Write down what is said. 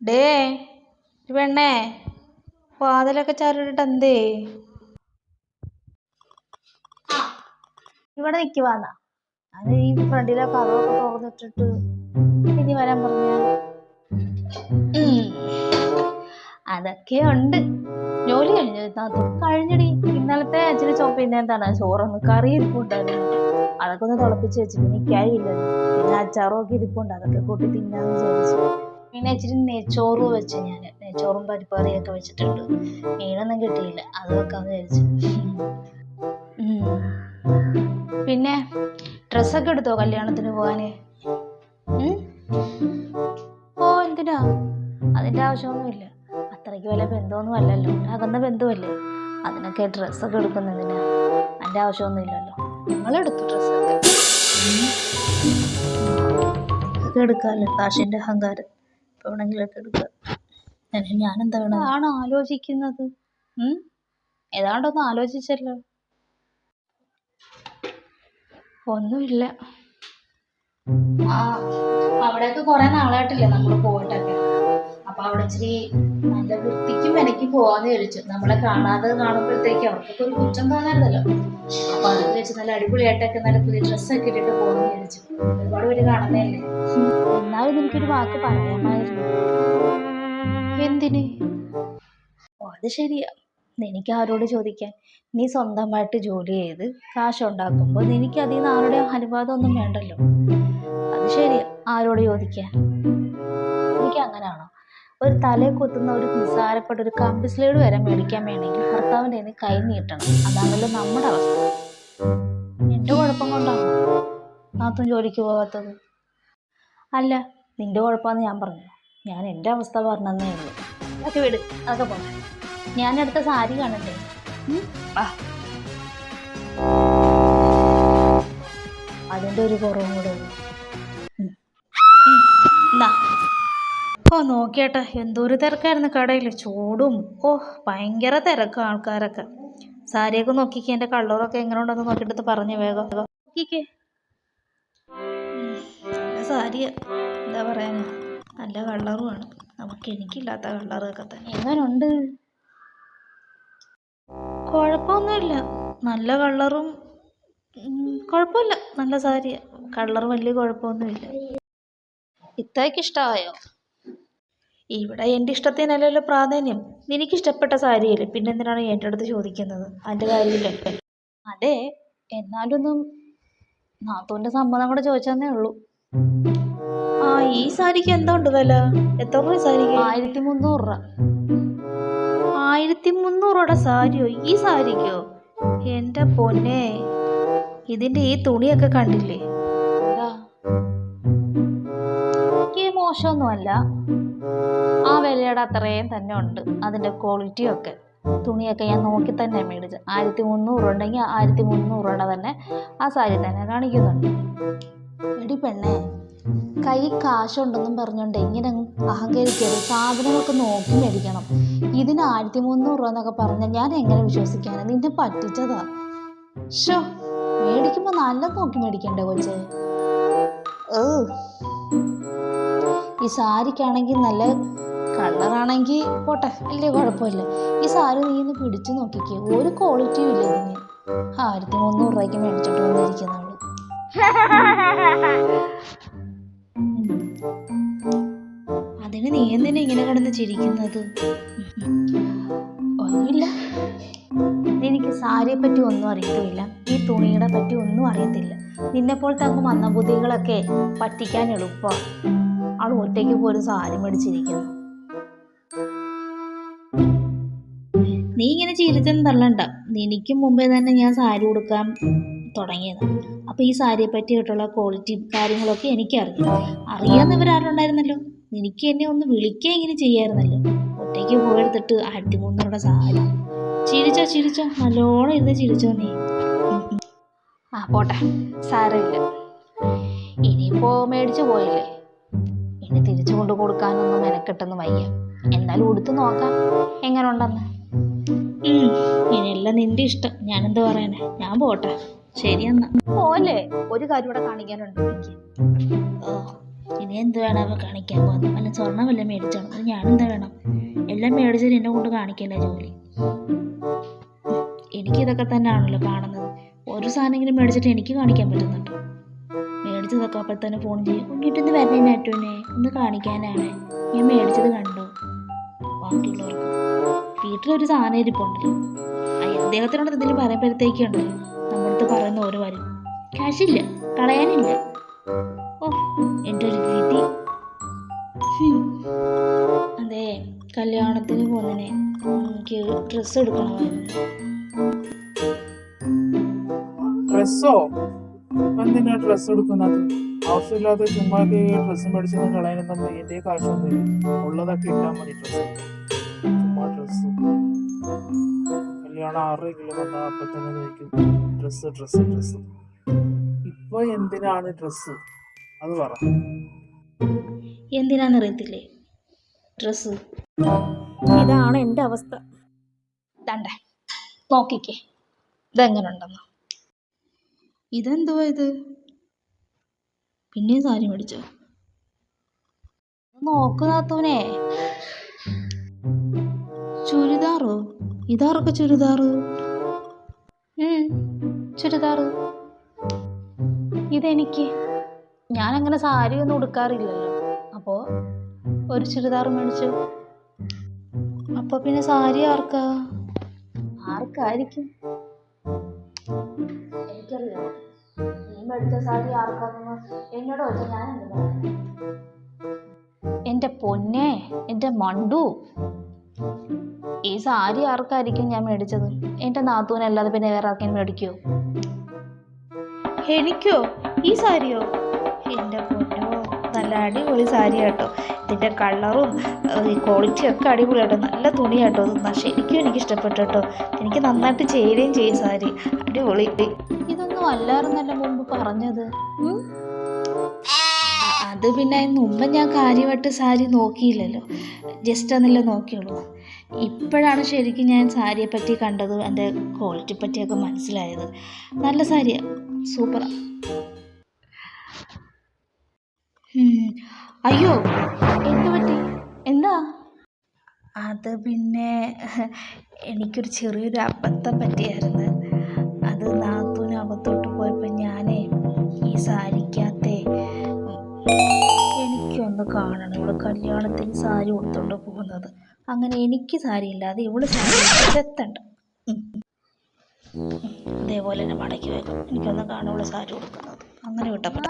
Day പെണ്ണേ വാതിലൊക്കെ ചാരിട്ടിട്ട് എന്തേ? ഇവിടെ നിക്കുവാന്നാ അത് ഈ ഫ്രണ്ടിലെ കറവൊക്കെ തുറന്നിട്ടിട്ട് ഇനി വരാൻ പറഞ്ഞ. അതൊക്കെ ഉണ്ട്. ജോലി കഴിഞ്ഞു അത് കഴിഞ്ഞടി. ഇന്നലത്തെ അച്ഛന് ചോപ്പ് പിന്നെ എന്താണ്? ചോറൊന്ന് കറി ഇരിപ്പുണ്ടായിരുന്നു. അതൊക്കെ ഒന്ന് തിളപ്പിച്ച് വെച്ചിട്ട് എനിക്കായില്ല പിന്നെ. അച്ചാറും ഇരിപ്പുണ്ട്. അതൊക്കെ കൂട്ടി തിന്നാന്ന് വിചാരിച്ചു. പിന്നെ ഇച്ചിരി നെയ്ച്ചോറ് വെച്ച് ഞാൻ നെയ്ച്ചോറും പരിപ്പ് ഒക്കെ വെച്ചിട്ടുണ്ട്. മീനൊന്നും കിട്ടിയില്ല. അത് വെക്കാന്ന് വിചാരിച്ചു. പിന്നെ ഡ്രസ്സൊക്കെ എടുത്തോ കല്യാണത്തിന് പോകാന്? ഓ എന്തിനാ? അതിന്റെ ആവശ്യമൊന്നുമില്ല. അത്രയ്ക്ക് വല്ല ബന്ധമൊന്നും അല്ലല്ലോ. അകന്ന ബന്ധമല്ലേ? അതിനൊക്കെ ഡ്രസ്സൊക്കെ എടുക്കുന്നതിന്. അതിന്റെ ആവശ്യമൊന്നും ഇല്ലല്ലോ ഞങ്ങളെടുത്തു ഡ്രസ്സൊക്കെ ഒക്കെ എടുക്കാമല്ലോ കാശിന്റെ അഹങ്കാരം. ഇപ്പോൾ വേണമെങ്കിലൊക്കെ എടുക്കാം. ഞാൻ എന്താ വേണം? ആണോ ആലോചിക്കുന്നത്. ഏതാണ്ടൊന്നും ആലോചിച്ചല്ലോ. ഒന്നുമില്ല. ആ അവിടെയൊക്കെ കുറെ നാളായിട്ടില്ലേ നമ്മൾ പോയിട്ടൊക്കെ? അപ്പൊ അവിടെ ഇച്ചിരി നല്ല വൃത്തിക്കും മെനക്കും പോവാന്ന് വിചാരിച്ചു. നമ്മളെ കാണാതെ കാണുമ്പോഴത്തേക്ക് അവർക്കൊക്കെ ഒരു കുറ്റം തോന്നാറുണ്ടല്ലോ. അപ്പൊ അത് വെച്ച് നല്ല അടിപൊളിയായിട്ടൊക്കെ നല്ല പുതിയ ഡ്രസ്സൊക്കെ ഇട്ടിട്ട് പോകാന്ന് വിചാരിച്ചു. ഒരുപാട് പേര് കാണുന്നതല്ലേ? എന്നാലും എനിക്കൊരു വാക്ക് പറയാമായിരുന്നു. എന്തിന്? അത് ശരിയാ. എനിക്ക് ആരോട് ചോദിക്കാൻ? നീ സ്വന്തമായിട്ട് ജോലി ചെയ്ത് കാശ് ഉണ്ടാക്കുമ്പോൾ നിനക്ക് അതിൽ നിന്ന് ആരുടെ അനുവാദം ഒന്നും വേണ്ടല്ലോ. അത് ശരിയാ. ആരോട് ചോദിക്കാൻ? എനിക്ക് അങ്ങനെയാണോ ഒരു തലയിൽ കുത്തുന്ന ഒരു നിസ്സാരപ്പെട്ട ഒരു കമ്പി സ്ലേഡ് വരെ മേടിക്കാൻ വേണമെങ്കിൽ ഭർത്താവിന്റെ കയ്യിൽ കൈ നീട്ടണം. അതാണല്ലോ നമ്മുടെ അവസ്ഥ. എന്റെ കുഴപ്പം കൊണ്ടാണ് നാത്തും ജോലിക്ക് പോകാത്തത്. അല്ല നിന്റെ കുഴപ്പമെന്ന് ഞാൻ പറഞ്ഞു ഞാൻ എന്റെ അവസ്ഥ പറഞ്ഞതേ ഉള്ളൂ. അതൊക്കെ വിട് അതൊക്കെ പോകാം ഞാൻ അടുത്ത സാരി കാണണ്ടേ? ഉം? അതിന്റെ ഒരു കുറവും കൂടെ ഉള്ളൂ. ഓ നോക്കിയേട്ടെ എന്തൊരു തിരക്കായിരുന്നു കടയിൽ ചൂടും ഓ ഭയങ്കര തിരക്കും ആൾക്കാരൊക്കെ. സാരിയൊക്കെ നോക്കിക്കേ എന്റെ കള്ളറൊക്കെ എങ്ങനെ ഉണ്ടെന്ന് നോക്കിയിട്ട് പറഞ്ഞു വേഗം. നോക്കിക്കേ. സാരിയാ എന്താ പറയാനാ നല്ല കളറുമാണ്. നമുക്ക് എനിക്കില്ലാത്ത കളറൊക്കെ തന്നെ. എങ്ങനുണ്ട്? കുഴപ്പമൊന്നുമില്ല. നല്ല കളറും കുഴപ്പമില്ല. നല്ല സാരിയാ. കളർ വലിയ കുഴപ്പമൊന്നുമില്ല. ഇത്രയ്ക്ക് ഇഷ്ടമായോ? ഇവിടെ എന്റെ ഇഷ്ടത്തിനല്ലല്ലോ പ്രാധാന്യം. നിനക്ക് ഇഷ്ടപ്പെട്ട സാരിയല്ലേ? പിന്നെ എന്തിനാണ് എന്റെ അടുത്ത് ചോദിക്കുന്നത്? അതിന്റെ കാര്യമില്ല? അതെ എന്നാലൊന്നും നാത്തൂന്റെ സമ്മതം കൂടെ ചോദിച്ചതന്നേ ഉള്ളൂ. ആ ഈ സാരിക്ക് എന്താ ഉണ്ട് വില? എത്ര രൂപ സാരിക്ക്? ആയിരത്തി മുന്നൂറ് രൂപ. ആയിരത്തി മുന്നൂറ് രൂപയുടെ സാരിയോ? ഈ സാരിക്കോ? എന്റെ പൊന്നെ ഇതിന്റെ ഈ തുണിയൊക്കെ കണ്ടില്ലേ? മോശമൊന്നുമല്ല. ആ വിലയുടെ അത്രയും തന്നെ ഉണ്ട്. അതിന്റെ ക്വാളിറ്റിയും ഒക്കെ. തുണിയൊക്കെ ഞാൻ നോക്കി തന്നെ മേടിച്ചത്. ആയിരത്തി മുന്നൂറ് ഉണ്ടെങ്കിൽ ആയിരത്തി മുന്നൂറ് രൂപയുടെ തന്നെ ആ സാരി തന്നെ കാണിക്കുന്നുണ്ട്. എടി പെണ്ണേ കൈ കാശുണ്ടെന്നും പറഞ്ഞുകൊണ്ട് ഇങ്ങനെ അഹങ്കരിക്കരുത്? സാധനങ്ങളൊക്കെ നോക്കി മേടിക്കണം. ഇതിന് ആയിരത്തി മുന്നൂറ് രൂപ എന്നൊക്കെ പറഞ്ഞാൽ ഞാൻ എങ്ങനെ വിശ്വസിക്കാനാണ് നിന്നെ പറ്റിച്ചതാ. ഷോ മേടിക്കുമ്പോൾ നല്ല നോക്കി മേടിക്കണ്ടേ കൊച്ചേ? ഈ സാരിക്കാണെങ്കിൽ നല്ല കളറാണെങ്കിൽ പോട്ടെ വലിയ കുഴപ്പമില്ല. ഈ സാരി നീ ഒന്ന് പിടിച്ചു നോക്കിക്കേ ഒരു ക്വാളിറ്റിയും ഇല്ല ഇതിന്. ആയിരത്തി മുന്നൂറ് രൂപയ്ക്ക് മേടിച്ചിട്ട് വന്നിരിക്കുന്നവൾ അതിന് നീ എന്തിനാ ഇങ്ങനെ കിടന്ന് ചിരിക്കുന്നത്? ഒന്നുമില്ല. എനിക്ക് സാരിയെ പറ്റി ഒന്നും അറിയത്തുമില്ല. ഈ തുണിയുടെ പറ്റി ഒന്നും അറിയത്തില്ല. നിന്നെപ്പോലത്തെ അങ്ങ് മന്ദബുദ്ധികളൊക്കെ പറ്റിക്കാൻ എളുപ്പമാണ് അവൾ ഒറ്റയ്ക്ക് പോലും സാരി മേടിച്ചിരിക്കുന്നു. നീ ഇങ്ങനെ ചിരിച്ചെന്ന് തള്ളണ്ട. എനിക്ക് മുമ്പേ തന്നെ ഞാൻ സാരി കൊടുക്കാൻ തുടങ്ങിയത്. അപ്പോൾ ഈ സാരിയെ പറ്റിയിട്ടുള്ള ക്വാളിറ്റി കാര്യങ്ങളൊക്കെ എനിക്കറിയാം. അറിയാവുന്നവരാരുണ്ടായിരുന്നല്ലോ? എനിക്ക് എന്നെ ഒന്ന് വിളിക്കുക ഇങ്ങനെ ചെയ്യായിരുന്നല്ലോ? ഒറ്റയ്ക്ക് പോയെടുത്തിട്ട് ആയിരത്തി സാരി. ചിരിച്ചോ ചിരിച്ചോ. നല്ലോണം ഇരുന്ന് ചിരിച്ചോ നീ. ആ പോട്ടെ. സാരമില്ല. ഇനിയിപ്പോ മേടിച്ചു പോയില്ലേ? കൊണ്ട് കൊടുക്കാനൊന്നും മെനക്കെട്ടൊന്നും വയ്യ. എന്തായാലും ഉടുത്ത് നോക്കാം. എങ്ങനെ ഉണ്ടെന്ന് ഇനിയെല്ലാം നിന്റെ ഇഷ്ടം. ഞാനെന്ത് പറയണേ? ഞാൻ പോട്ടെ. ശരിയെന്നാ പോലെ ഒരു കാര്യം ഇവിടെ കാണിക്കാനുണ്ട് എനിക്ക്. ഓ ഇനി എന്ത് വേണം അവ കാണിക്കാൻ? പോകുന്നത് വല്ല സ്വർണം വല്ല മേടിച്ചാണ്. അത് ഞാനെന്താ വേണം? എല്ലാം മേടിച്ചത് എന്നെ കൊണ്ട് കാണിക്കല്ല ജോലി? എനിക്കിതൊക്കെ തന്നെയാണല്ലോ കാണുന്നത്. ഒരു സാധനമെങ്കിലും മേടിച്ചിട്ട് എനിക്ക് കാണിക്കാൻ പറ്റുന്നുണ്ട്? മേടിച്ചതൊക്കെ അപ്പോൾ തന്നെ ഫോൺ ചെയ്യും. കുഞ്ഞിട്ടൊന്ന് വരണേ നാട്ടുവിനെ ഒന്ന് കാണിക്കാനാണ്. ഞാൻ മേടിച്ചത് കണ്ടു. ബാക്കിയുള്ളവർക്ക്. വീട്ടിലൊരു സാധനം ഇരിപ്പുണ്ടല്ലോ അദ്ദേഹത്തിനോട് എന്തെങ്കിലും പറയപ്പോഴത്തേക്കുണ്ട് നമ്മുടെ അടുത്ത് പറയുന്ന ഓരോ വരും കാശില്ല കളയാനില്ല. ഓ എന്റെ ഒരു രീതി. അതെ കല്യാണത്തിന് പോകുന്നതിനെ എനിക്ക് ഡ്രസ്സ് എടുക്കണമായിരുന്നു. ഡ്രസ്സോ എന്തിനാ ഡ്രസ്സ് എടുക്കുന്നത്. ആവശ്യമില്ലാതെ ചുമ്മാ ഡ്രസ്സ് മേടിച്ചൊന്നും കളയാനൊന്നും എന്റെ കാശൊന്നുമില്ല ഉള്ളതൊക്കെ ഇട്ടാൽ മതി ഡ്രസ്സ് ചുമ്മാ ഡ്രസ്സ് കല്യാണം ആറര കിലോ വന്നാൽ അപ്പൊ തന്നെ നോക്കും ഡ്രസ്സ് ഡ്രസ്സ് ഡ്രസ്സ് ഇപ്പൊ എന്തിനാണ് ഡ്രസ്സ് അത് പറ. എന്തിനാണെന്നറിയത്തില്ലേ ഡ്രസ്സ് ഇതാണ് എന്റെ അവസ്ഥ. ദണ്ട. നോക്കിക്കേ. ഇതെങ്ങനെ ഉണ്ടെന്ന് ഇതെന്തുവാ ഇത്? പിന്നെയും സാരി മേടിച്ചോ. നോക്കുന്നാത്തവനെ ചുരിദാറോ? ഇതാറൊക്കെ ചുരിദാറ്? ചുരിദാറ്. ഇതെനിക്ക്. ഞാനങ്ങനെ സാരി ഒന്നും ഉടുക്കാറില്ലല്ലോ. അപ്പോ ഒരു ചുരിദാർ മേടിച്ചു. അപ്പോൾ പിന്നെ സാരി ആർക്കാ? ആർക്കായിരിക്കും? മേടിച്ച സാരി ആർക്കാന്ന് എന്നോട് ചോദിച്ചാൽ ഞാൻ എന്ത് എന്റെ പൊന്നെ എന്റെ മണ്ടു. ഈ സാരി ആർക്കായിരിക്കും ഞാൻ മേടിച്ചത്? എന്റെ നാത്തൂനല്ലാതെ പിന്നെ വേറെ ആർക്കും മേടിക്കോ എനിക്കോ? ഈ സാരിയോ? എന്റെ പൊന്നോ നല്ല അടിപൊളി സാരി കേട്ടോ. ഇതിന്റെ കളറും ഈ ക്വാളിറ്റിയും ഒക്കെ അടിപൊളിയാട്ടോ നല്ല തുണി കേട്ടോ ശരിക്കും എനിക്ക് ഇഷ്ടപ്പെട്ടു കേട്ടോ. എനിക്ക് നന്നായിട്ട് ചേരുകയും ചെയ്യും സാരി. അടിപൊളി. ഇതൊന്നും അല്ലായിരുന്നല്ലോ മുമ്പ് പറഞ്ഞത്. അത് പിന്നെ മുമ്പ് ഞാൻ കാര്യമായിട്ട് സാരി നോക്കിയില്ലല്ലോ. ജസ്റ്റ് ഒന്നല്ലേ നോക്കിയുള്ളൂ. ഇപ്പോഴാണ് ശരിക്കും ഞാൻ സാരിയെ പറ്റി കണ്ടത് എന്റെ ക്വാളിറ്റി പറ്റിയൊക്കെ മനസ്സിലായത്. നല്ല സാരിയാണ് സൂപ്പറാണ്. അയ്യോ എന്ത് പറ്റി? എന്താ? അത് പിന്നെ എനിക്കൊരു ചെറിയൊരു അബദ്ധം പറ്റിയായിരുന്നു. എനിക്കൊന്ന് കാണണം. ഇവൾ കല്യാണത്തിന് സാരി കൊടുത്തോണ്ട് പോകുന്നത്. അങ്ങനെ എനിക്ക് സാരി ഇല്ലാതെ ഇവൾ സാരി ചെത്തണ്ട. ഇതേപോലെ തന്നെ മടക്കി വരും എനിക്കൊന്ന് കാണുള്ള സാരി കൊടുക്കുന്നത് അങ്ങനെ വിട്ടപ്പോൾ